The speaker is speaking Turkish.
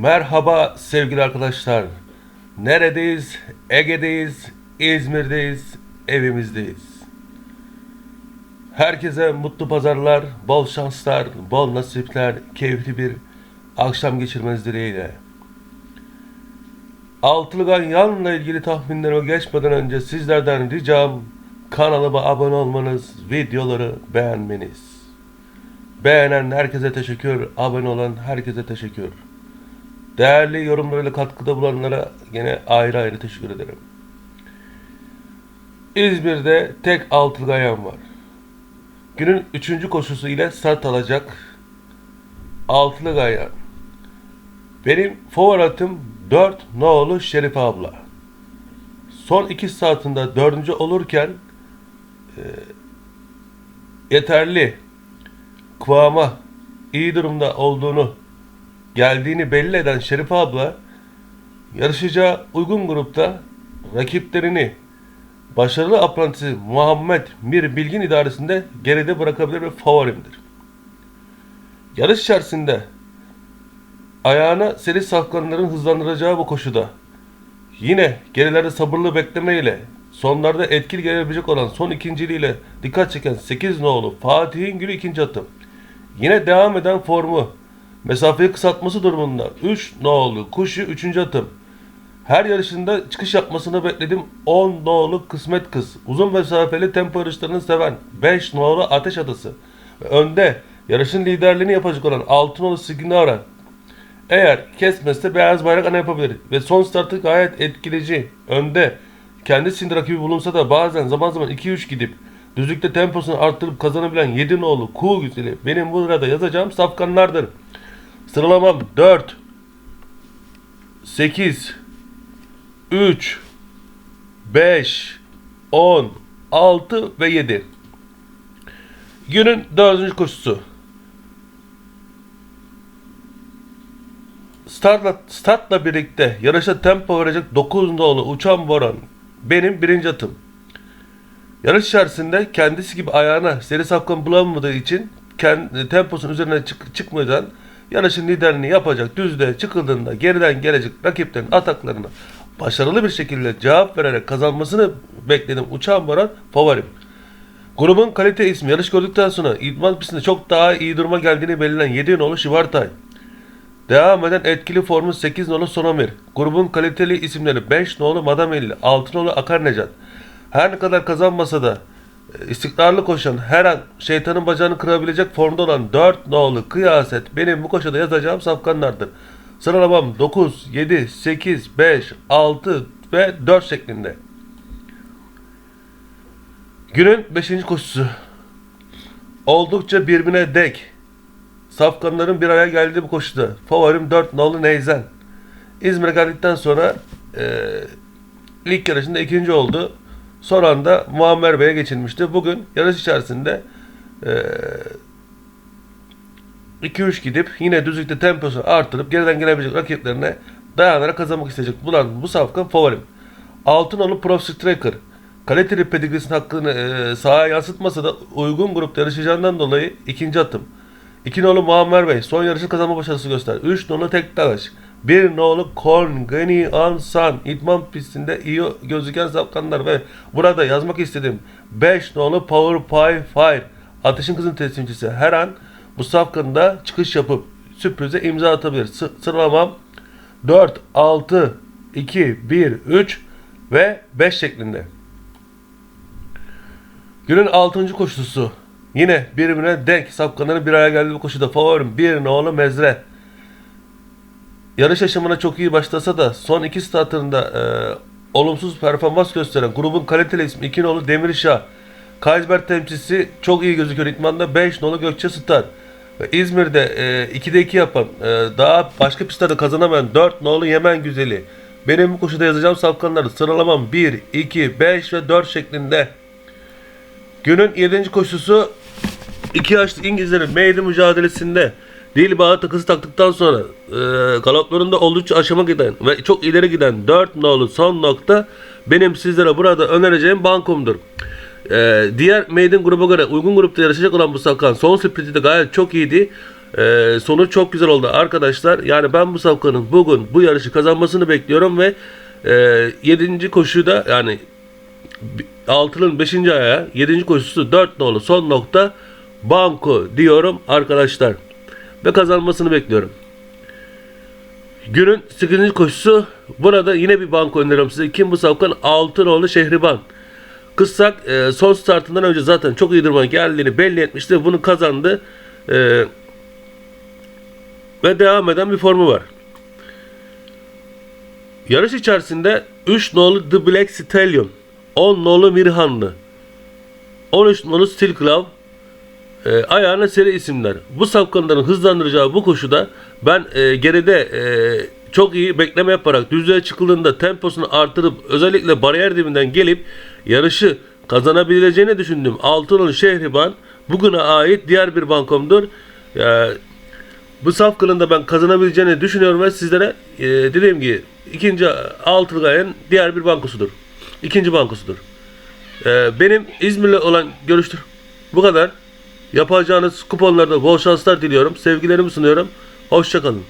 Merhaba sevgili arkadaşlar. Neredeyiz? Ege'deyiz, İzmir'deyiz, evimizdeyiz. Herkese mutlu pazarlar, bol şanslar, bol nasipler, keyifli bir akşam geçirmeniz dileğiyle. Altılı Ganyan'la ilgili tahminlerime geçmeden önce sizlerden ricam kanalıma abone olmanız, videoları beğenmeniz. Beğenen herkese teşekkür, abone olan herkese teşekkür. Değerli yorumlarıyla katkıda bulunanlara yine ayrı ayrı teşekkür ederim. İzmir'de tek altılı gayan var. Günün üçüncü koşusu ile start alacak altılı gayan. Benim favoritım 4 Noğlu Şerif abla. Son 2 saatinde dördüncü olurken e, yeterli kıvama iyi durumda olduğunu geldiğini belli eden Şerif abla yarışacağı uygun grupta rakiplerini başarılı aprantisi Muhammed Mir Bilgin idaresinde geride bırakabilir ve favorimdir. Yarış içerisinde ayağına seri safkanların hızlandıracağı bu koşuda yine gerilerde sabırlı beklemeyle sonlarda etkili gelebilecek olan son ikinciliğiyle dikkat çeken 8 nolu Fatih'in Gülü ikinci atım. Yine devam eden formu mesafeyi kısaltması durumunda 3 nolu Kuşu 3. atım. Her yarışında çıkış yapmasını bekledim 10 nolu Kısmet Kız. Uzun mesafeli tempo yarışlarını seven 5 nolu Ateş Adası. Ve önde yarışın liderliğini yapacak olan 6 nolu Signora. Eğer kesmezse beyaz bayrak ana yapabilir. Ve son startı gayet etkileyici. Önde kendisinde rakibi bulunsa da bazen zaman zaman 2-3 gidip düzlükte temposunu arttırıp kazanabilen 7 nolu Kuğu güzeli benim burada yazacağım safkanlardır. Sıralamam 4 8 3 5 10 6 ve 7 Günün dördüncü koşusu Startla, startla birlikte yarışa tempo verecek 9 nolu Uçan Boran benim birinci atım. Yarış içerisinde kendisi gibi ayağına seri safkan bulamadığı için kendi, temposunun üzerine çık, çıkmadan yarışın liderliğini yapacak düzde çıkıldığında geriden gelecek rakiplerin ataklarına başarılı bir şekilde cevap vererek kazanmasını bekledim. Uçan Boran favorim. Grubun kalite ismi yarış gördükten sonra idman pistinde çok daha iyi duruma geldiğini belirlen 7 nolu Şivartay. Devam eden etkili formu 8 nolu Sonomir. Grubun kaliteli isimleri 5 nolu Madamelli, 6 nolu Akar Necat. Her ne kadar kazanmasa da istikrarlı koşan her an şeytanın bacağını kırabilecek formda olan 4 nolu Kıyaset benim bu koşuda yazacağım safkanlardır. Sıralamam 9, 7, 8, 5, 6 ve 4 şeklinde. Günün 5. koşusu. Oldukça birbirine dek. Safkanların bir araya geldiği bu koşuda. Favorim 4 nolu Neyzen. İzmir'e geldikten sonra e, ilk yarışında ikinci oldu. Son anda Muammer Bey'e geçilmişti. Bugün yarış içerisinde e, 2-3 gidip yine düzlükte temposunu artırıp geriden gelebilecek rakiplerine dayanarak kazanmak isteyecek bulan bu safkan favorim. Altınoğlu Prof Striker kaliteli pedigrisinin hakkını e, sahaya yansıtmasa da uygun grupta yarışacağından dolayı ikinci atım. 2 nolu Muammer Bey son yarışı kazanma başarısı göster. 3 nolu Tektaş. 1 nolu Korn, Gani Ansan idman pistinde iyi gözüken safkanlar ve burada yazmak istedim. 5 nolu Power Pie Fire ateşin kızın teslimcisi her an bu safkanda çıkış yapıp sürprize imza atabilir. Sı- sıralamam 4, 6, 2, 1, 3 ve 5 şeklinde. Günün 6. koşusu. Yine birbirine denk sapkanların bir araya geldiği bu koşuda favorim bir nolu Mezre. Yarış aşamına çok iyi başlasa da son iki startında e, olumsuz performans gösteren grubun kaliteli ismi 2 nolu Demirşah. Kaysberg temsilcisi çok iyi gözüküyor. İtman'da 5 nolu Gökçe Star. Ve İzmir'de e, 2'de 2 yapan, e, daha başka pistlerde kazanamayan 4 nolu Yemen Güzeli. Benim bu koşuda yazacağım safkanları sıralamam 1, 2, 5 ve 4 şeklinde. Günün 7. koşusu iki yaşlı İngilizlerin meydan mücadelesinde dil bağı takısı taktıktan sonra e, galoplarında oldukça aşama giden ve çok ileri giden 4 nolu son nokta benim sizlere burada önereceğim bankomdur. E, diğer maiden gruba göre uygun grupta yarışacak olan bu Sakan son sprinti de gayet çok iyiydi. Ee, sonuç çok güzel oldu arkadaşlar. Yani ben bu safkanın bugün bu yarışı kazanmasını bekliyorum ve e, 7. koşuda yani altının 5. ayağı 7. koşusu 4 nolu son nokta banko diyorum arkadaşlar. Ve kazanmasını bekliyorum. Günün 8. koşusu burada yine bir banko öneriyorum size. Kim bu safkan? Altınoğlu Şehriban. Kıssak e, son startından önce zaten çok iyi duruma geldiğini belli etmişti. Bunu kazandı. E, ve devam eden bir formu var. Yarış içerisinde 3 nolu The Black Stallion, 10 nolu Mirhanlı, 13 nolu Steel Club, e, ayağına seri isimler. Bu safkanların hızlandıracağı bu koşuda ben e, geride e, çok iyi bekleme yaparak düzlüğe çıkıldığında temposunu artırıp özellikle bariyer dibinden gelip yarışı kazanabileceğini düşündüğüm Altınoğlu Şehriban bugüne ait diğer bir bankomdur. E, bu safkanın da ben kazanabileceğini düşünüyorum ve sizlere e, dediğim gibi ikinci altılı ayın diğer bir bankosudur. İkinci bankosudur. E, benim İzmir'le olan görüştür. Bu kadar. Yapacağınız kuponlarda bol şanslar diliyorum. Sevgilerimi sunuyorum. Hoşçakalın.